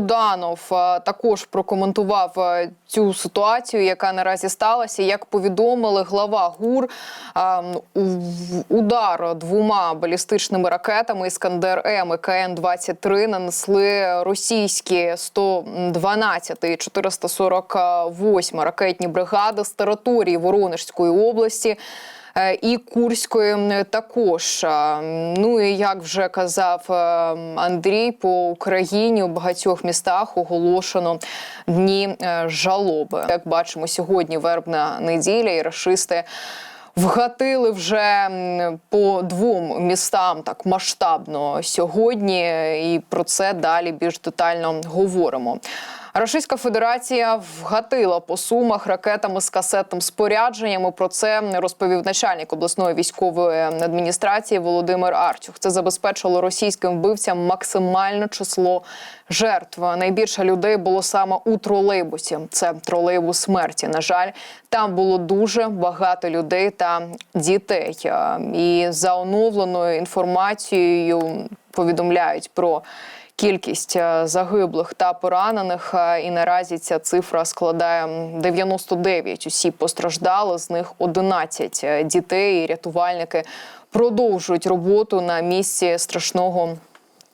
Буданов е, також прокоментував е, цю ситуацію, яка наразі сталася. Як повідомили глава ГУР, е, в- удар двома балістичними ракетами Іскандер М і КН 23 нанесли російські 112 і 448 ракетні бригади з території Воронежської області. Е, І Курської також. Ну і як вже казав е, Андрій, по Україні у багатьох містах оголошено дні е, жалоби. Як бачимо, сьогодні вербна неділя, і рашисти вгатили вже по двом містам так масштабно сьогодні. І про це далі більш детально говоримо. Російська Федерація вгатила по сумах ракетами з касетним спорядженням. Про це розповів начальник обласної військової адміністрації Володимир Арчух. Це забезпечило російським вбивцям максимальне число жертв. Найбільше людей було саме у тролейбусі. Це тролейбус смерті. На жаль, там було дуже багато людей та дітей. Е, І за оновленою інформацією повідомляють про. Кількість е, загиблих та поранених, е, і наразі ця цифра складає 99 Усі постраждали. З них 11 е, дітей. І рятувальники продовжують роботу на місці страшного.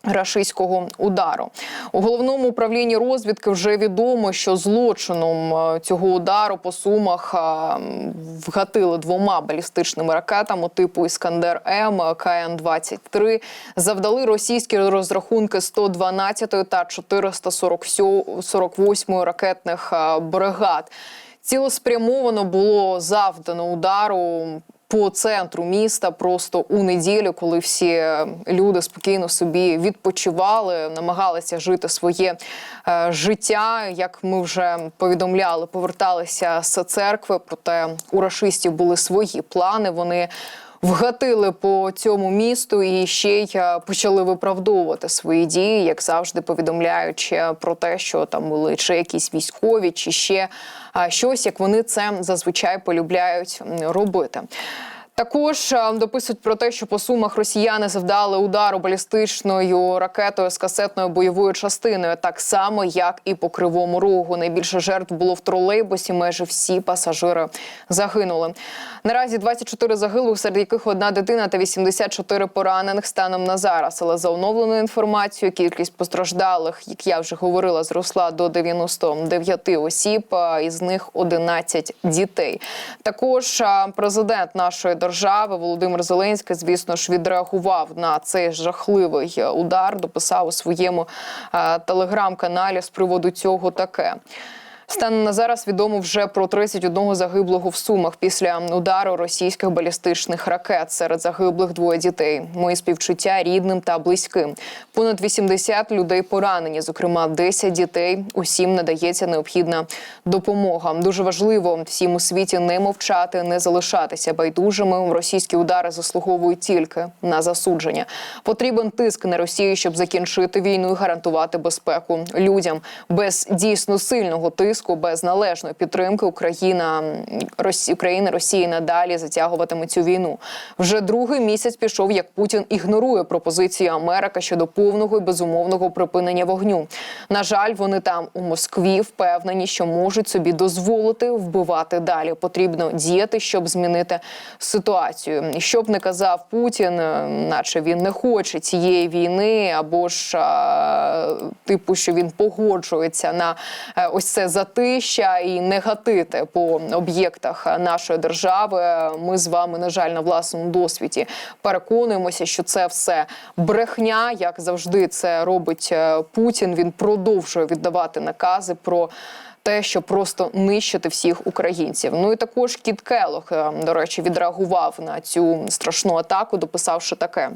Рашистського удару у головному управлінні розвідки вже відомо, що злочином е, цього удару по сумах е, вгатили двома балістичними ракетами типу Іскандер М КН 23 Завдали російські розрахунки 112 та 448 ракетних е, бригад. Цілеспрямовано було завдано удару по центру міста просто у неділю, коли всі люди спокійно собі відпочивали, намагалися жити своє е, життя. Як ми вже повідомляли, поверталися з церкви. Проте у рашистів були свої плани. Вони Вгатили по цьому місту і ще й е, почали виправдовувати свої дії, як завжди повідомляючи про те, що там були чи якісь військові, чи ще е, щось, як вони це зазвичай полюбляють робити. Також е, дописують про те, що по сумах росіяни завдали удару балістичною ракетою з касетною бойовою частиною, так само як і по кривому рогу. Найбільше жертв було в тролейбусі. Майже всі пасажири загинули. Наразі 24 загиблих, серед яких одна дитина та 84 поранених станом на зараз. Але за оновленою інформацією, кількість постраждалих, як я вже говорила, зросла до 99 осіб. Із них 11 дітей. Також президент нашої держави Володимир Зеленський, звісно ж, відреагував на цей жахливий удар. Дописав у своєму е, телеграм-каналі з приводу цього таке. Станом на зараз відомо вже про 31 загиблого в Сумах після удару російських балістичних ракет. Серед загиблих двоє дітей. Мої співчуття рідним та близьким. Понад 80 людей поранені, зокрема 10 дітей. Усім надається необхідна допомога. Дуже важливо всім у світі не мовчати, не залишатися байдужими. Російські удари заслуговують тільки на засудження. Потрібен тиск на Росію, щоб закінчити війну і гарантувати безпеку людям без дійсно сильного тиску, без належної підтримки. Україна Росі, Україна Росії надалі затягуватиме цю війну. Вже другий місяць пішов, як Путін ігнорує пропозицію Америки щодо повного і безумовного припинення вогню. На жаль, вони там у Москві впевнені, що можуть собі дозволити вбивати далі. Потрібно діяти, щоб змінити ситуацію. І Щоб не казав Путін, е, наче він не хоче цієї війни, або ж типу, що він погоджується на е, ось це затища і не гатити по об'єктах нашої держави. Ми з вами, на жаль, на власному досвіді переконуємося, що це все брехня, як завжди це робить е, Путін. Він продовжує віддавати накази про. Те, що просто нищити всіх українців. Ну і також Кіт Келох, е, до речі, відреагував на цю страшну атаку, дописавши таке.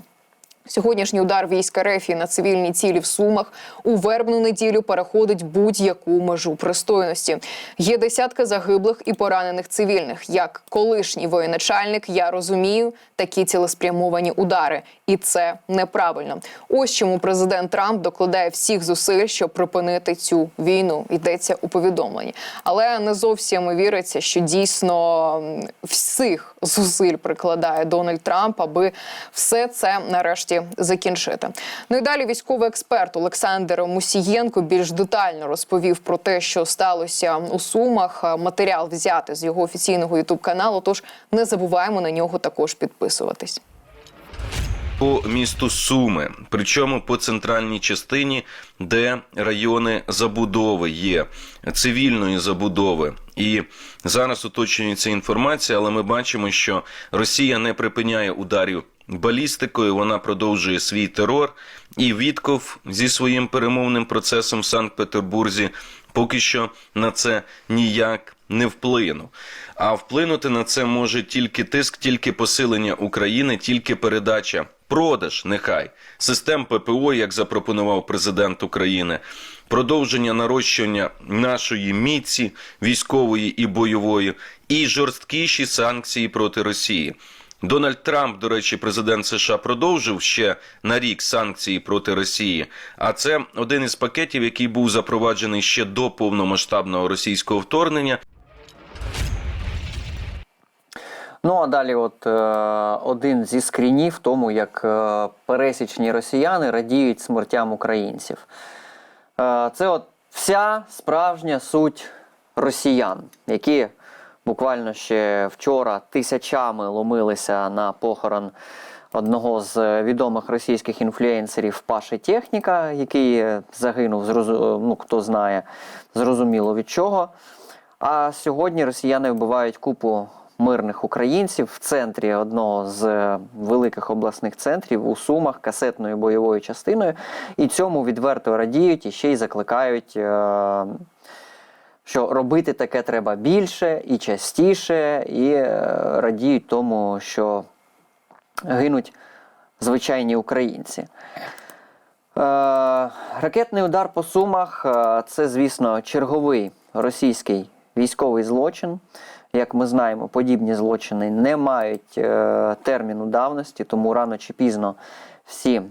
Сьогоднішній удар війська РФ на цивільні цілі в Сумах у вербну неділю переходить будь-яку межу пристойності. Є десятки загиблих і поранених цивільних. Як колишній воєначальник, я розумію такі цілеспрямовані удари, і це неправильно. Ось чому президент Трамп докладає всіх зусиль, щоб припинити цю війну. Йдеться у повідомленні, але не зовсім віриться, що дійсно всіх зусиль прикладає Дональд Трамп, аби все це нарешті нарешті закінчити. Ну і далі військовий експерт Олександр Мусієнко більш детально розповів про те, що сталося у Сумах. Матеріал взяти з його офіційного ютуб каналу. Тож не забуваємо на нього також підписуватись. по місту Суми, причому по центральній частині, де райони забудови є цивільної забудови. І зараз уточнюється інформація, але ми бачимо, що Росія не припиняє ударів балістикою, вона продовжує свій терор. І Вітков зі своїм перемовним процесом в Санкт-Петербурзі поки що на це ніяк не вплинув. А вплинути на це може тільки тиск, тільки посилення України, тільки передача, продаж, нехай систем ППО, як запропонував президент України, продовження нарощування нашої міці військової і бойової, і жорсткіші санкції проти Росії. Дональд Трамп, до речі, президент США продовжив ще на рік санкції проти Росії. А це один із пакетів, який був запроваджений ще до повномасштабного російського вторгнення. Ну а далі, от е, один зі скрінів тому, як е, пересічні росіяни радіють смертям українців. Е, це от вся справжня суть росіян, які буквально ще вчора тисячами ломилися на похорон одного з відомих російських інфлюенсерів Паші Техніка, який загинув, ну хто знає, зрозуміло від чого. А сьогодні росіяни вбивають купу мирних українців в центрі одного з великих обласних центрів у Сумах касетною бойовою частиною. І цьому відверто радіють і ще й закликають, е, що робити таке треба більше і частіше, і е, радіють тому, що гинуть звичайні українці. Е, ракетний удар по Сумах е, це, звісно, черговий російський військовий злочин. Як ми знаємо, подібні злочини не мають терміну давності, тому рано чи пізно всі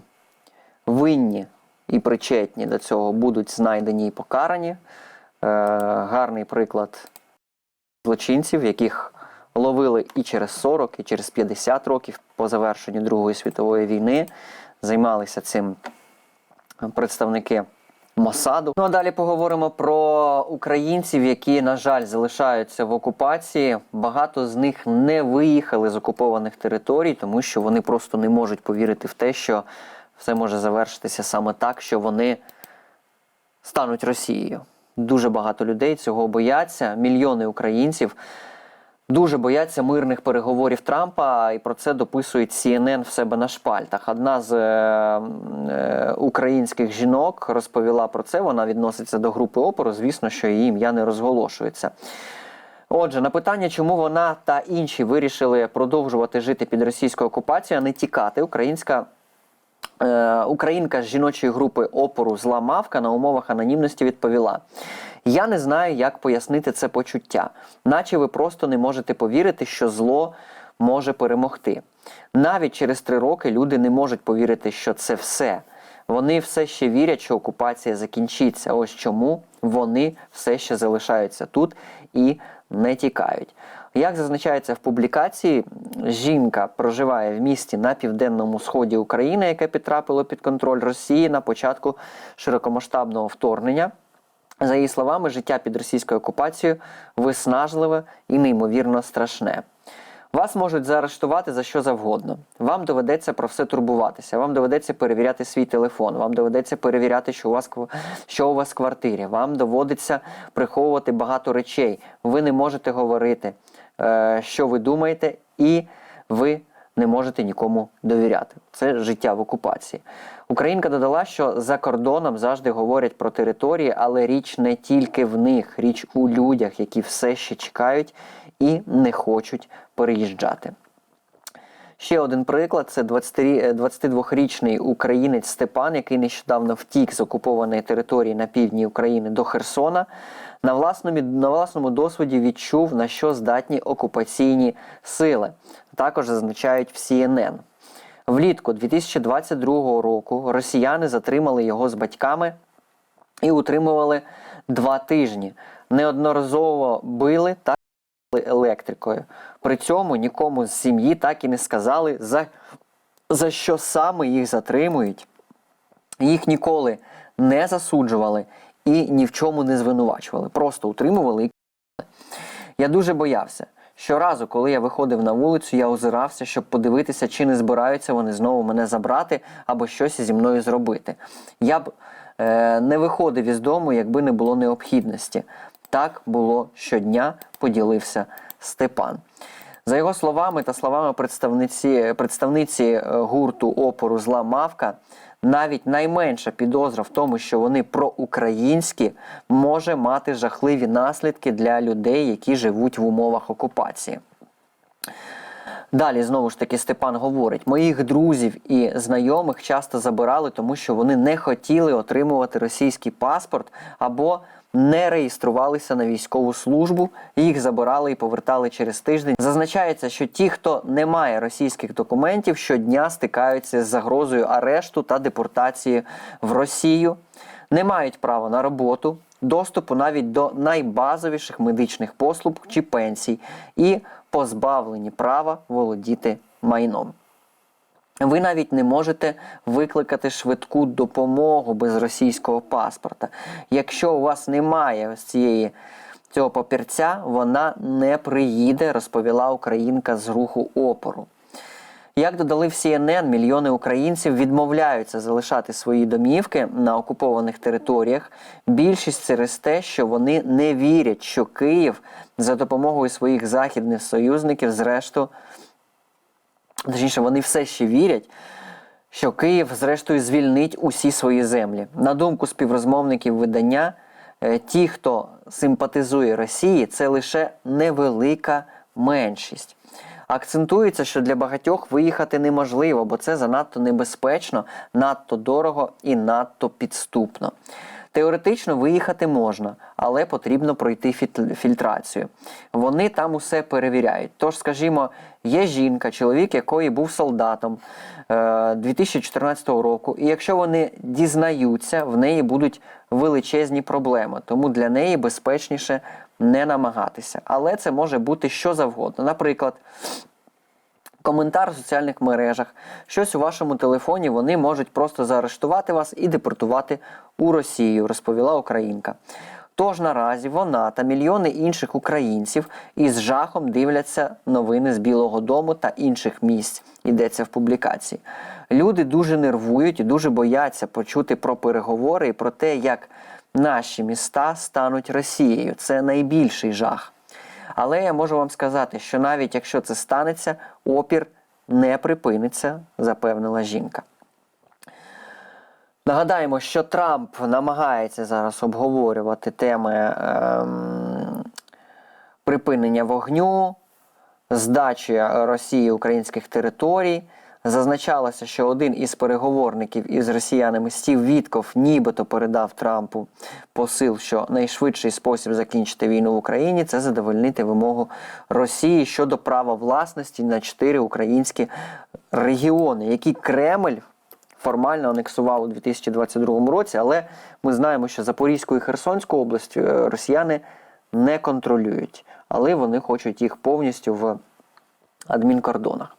винні і причетні до цього будуть знайдені і покарані. Е, гарний приклад злочинців, яких ловили і через 40, і через 50 років по завершенню Другої світової війни, займалися цим представники Мосаду. Ну а далі поговоримо про українців, які, на жаль, залишаються в окупації. Багато з них не виїхали з окупованих територій, тому що вони просто не можуть повірити в те, що все може завершитися саме так, що вони стануть Росією. Дуже багато людей цього бояться. Мільйони українців дуже бояться мирних переговорів Трампа, і про це дописують CNN в себе на шпальтах. Одна з е, е, українських жінок розповіла про це. Вона відноситься до групи опору. Звісно, що її ім'я не розголошується. Отже, на питання, чому вона та інші вирішили продовжувати жити під російською окупацією, а не тікати, українська Українка з жіночої групи опору Зла Мавка на умовах анонімності відповіла: Я не знаю, як пояснити це почуття, наче ви просто не можете повірити, що зло може перемогти. Навіть через три роки люди не можуть повірити, що це все. Вони все ще вірять, що окупація закінчиться. Ось чому вони все ще залишаються тут і не тікають. Як зазначається в публікації, жінка проживає в місті на південному сході України, яке підтрапило під контроль Росії на початку широкомасштабного вторгнення. За її словами, життя під російською окупацією виснажливе і неймовірно страшне. Вас можуть заарештувати за що завгодно. Вам доведеться про все турбуватися. Вам доведеться перевіряти свій телефон. Вам доведеться перевіряти, що у вас що у вас в квартирі. Вам доводиться приховувати багато речей. Ви не можете говорити, що ви думаєте, і ви не можете нікому довіряти. Це життя в окупації. Українка додала, що за кордоном завжди говорять про території, але річ не тільки в них, річ у людях, які все ще чекають і не хочуть переїжджати. Ще один приклад це 20 рі- е, 22-річний українець Степан, який нещодавно втік з окупованої території на півдні України до Херсона. На власному, на власному досвіді відчув, на що здатні окупаційні сили. Також зазначають в CNN. Влітку 2022 року росіяни затримали його з батьками і утримували два тижні. Неодноразово били та електрикою. При цьому нікому з сім'ї так і не сказали, за за що саме їх затримують. Їх ніколи не засуджували і ні в чому не звинувачували. Просто утримували і я дуже боявся. Щоразу, коли я виходив на вулицю, я озирався, щоб подивитися, чи не збираються вони знову мене забрати або щось зі мною зробити. Я б е, не виходив із дому, якби не було необхідності. Так було щодня, поділився Степан. За його словами та словами представниці, представниці е, гурту опору Зла Мавка, навіть найменша підозра в тому, що вони проукраїнські, може мати жахливі наслідки для людей, які живуть в умовах окупації. Далі знову ж таки Степан говорить: моїх друзів і знайомих часто забирали, тому що вони не хотіли отримувати російський паспорт або не реєструвалися на військову службу. Їх забирали і повертали через тиждень. Зазначається, що ті, хто не має російських документів, щодня стикаються з загрозою арешту та депортації в Росію, не мають права на роботу, доступу навіть до найбазовіших медичних послуг чи пенсій і позбавлені права володіти майном. Ви навіть не можете викликати швидку допомогу без російського паспорта. Якщо у вас немає ось цієї цього папірця, вона не приїде, розповіла українка з руху опору. Як додали в CNN, мільйони українців відмовляються залишати свої домівки на окупованих територіях. Більшість через те, що вони не вірять, що Київ за допомогою своїх західних союзників, зрештою, точніше, вони все ще вірять, що Київ, зрештою, звільнить усі свої землі. На думку співрозмовників видання, е, ті, хто симпатизує Росії, це лише невелика меншість. Акцентується, що для багатьох виїхати неможливо, бо це занадто небезпечно, надто дорого і надто підступно. Теоретично виїхати можна, але потрібно пройти фільтрацію. Вони там усе перевіряють. Тож, скажімо, є жінка, чоловік якої був солдатом е, 2014 року, і якщо вони дізнаються, в неї будуть величезні проблеми. Тому для неї безпечніше не намагатися. Але це може бути що завгодно. Наприклад, коментар в соціальних мережах, щось у вашому телефоні, вони можуть просто заарештувати вас і депортувати у Росію, розповіла Українка. Тож наразі вона та мільйони інших українців із жахом дивляться новини з Білого Дому та інших місць. Йдеться в публікації. Люди дуже нервують і дуже бояться почути про переговори і про те, як наші міста стануть Росією. Це найбільший жах. Але я можу вам сказати, що навіть якщо це станеться, опір не припиниться, запевнила жінка. Нагадаємо, що Трамп намагається зараз обговорювати теми ем, припинення вогню, здачі Росії українських територій. Зазначалося, що один із переговорників із росіянами Стів Вітков нібито передав Трампу посил, що найшвидший спосіб закінчити війну в Україні це задовольнити вимогу Росії щодо права власності на чотири українські регіони, які Кремль формально анексував у 2022 році, але ми знаємо, що Запорізьку і Херсонську область е, росіяни не контролюють, але вони хочуть їх повністю в адмінкордонах.